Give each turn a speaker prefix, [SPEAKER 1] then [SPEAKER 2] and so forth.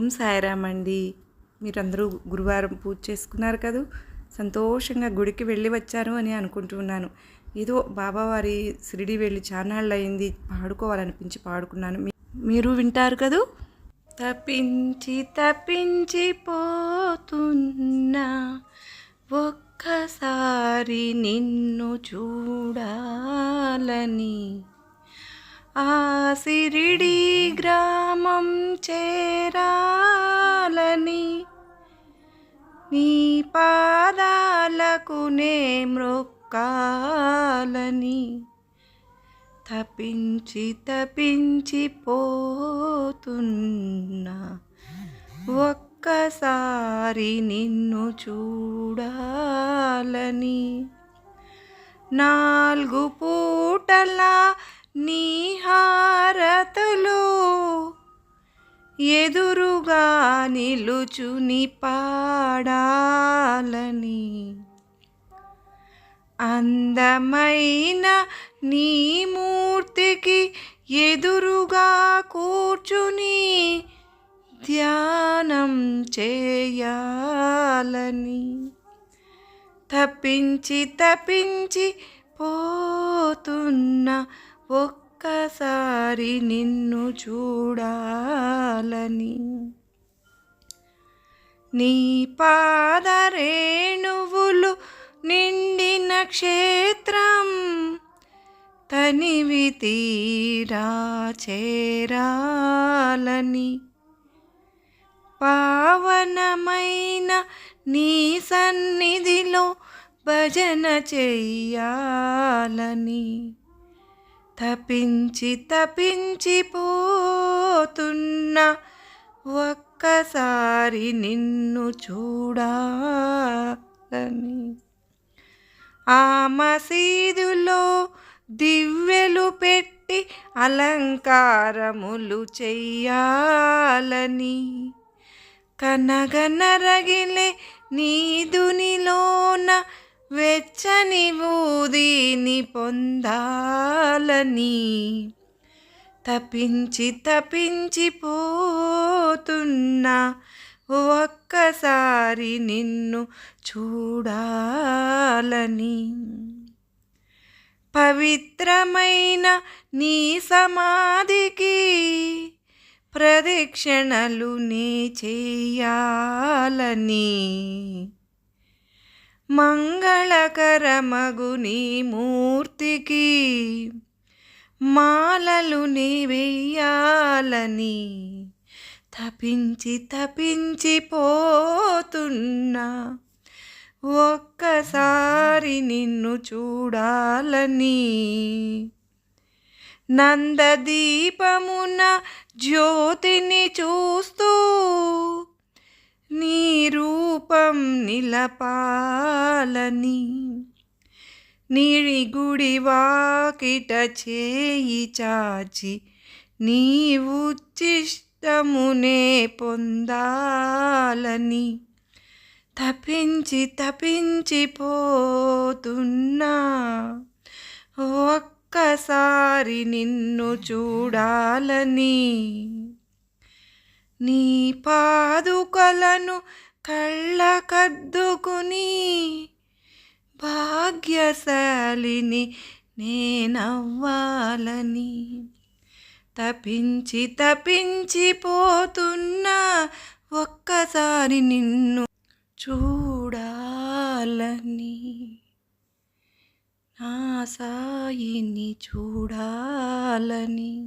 [SPEAKER 1] ఓం సాయిరామ్ అండి మీరందరూ గురువారం పూజ చేసుకున్నారు కదూ? సంతోషంగా గుడికి వెళ్ళి వచ్చారు అని అనుకుంటున్నాను. ఏదో బాబావారి షిరిడి వెళ్ళి చానాళ్ళు అయింది పాడుకోవాలనిపించి పాడుకున్నాను. మీరు వింటారు కదూ? తప్పించి తప్పించి పోతున్నా ఒక్కసారి నిన్ను చూడాలని ఆ సిరిడి గ్రామం చేరాలని నీ పాదాలకు నే మ్రొక్కాలని. తపించి తపించి పోతున్నా ఒక్కసారి నిన్ను చూడాలని. నాలుగు పూటలా నీ హారతులు ఎదురుగా నిలుచుని పాడాలని. అందమైన నీ మూర్తికి ఎదురుగా కూర్చుని ధ్యానం చేయాలని. తప్పించి తప్పించి పోతున్నా ఒక్కసారి నిన్ను చూడాలని. నీ పాదరేణువులు నిండిన క్షేత్రం తనివి తీరా చేరాలని. పావనమైన నీ సన్నిధిలో భజన చెయ్యాలని. తపించి తపించిపోతున్న ఒక్కసారి నిన్ను చూడాలని. ఆ మసీదులో దివ్యలు పెట్టి అలంకారములు చెయ్యాలని. కనగనరగిలే నీదునిలోన వెచ్చని పొందాలని తప్పించి తపించి పోతున్నా. ఒక్కసారి నిన్ను చూడాలని. పవిత్రమైన నీ సమాధికి ప్రదక్షిణలు నే చేయాలని. మంగళకరమగు నీ మూర్తికి మాలలు నీ వెయ్యాలని తపించి తపించి పోతున్నా ఒక్కసారి నిన్ను చూడాలని. నందదీపమున జ్యోతిని చూస్తూ నీ రూపం నిలపాలని. నీడి గుడి వాకిట చేయి చాచి నీవు ఉచ్చిష్టమునే పొందాలని. తపించి తపించి పోతున్నా ఒక్కసారి నిన్ను చూడాలని. నీ పాదుకలను కళ్ళకద్దుకుని భాగ్యశాలిని నేనవ్వాలని. తపించి తపించిపోతున్నా ఒక్కసారి నిన్ను చూడాలని. నా సాయిని చూడాలని.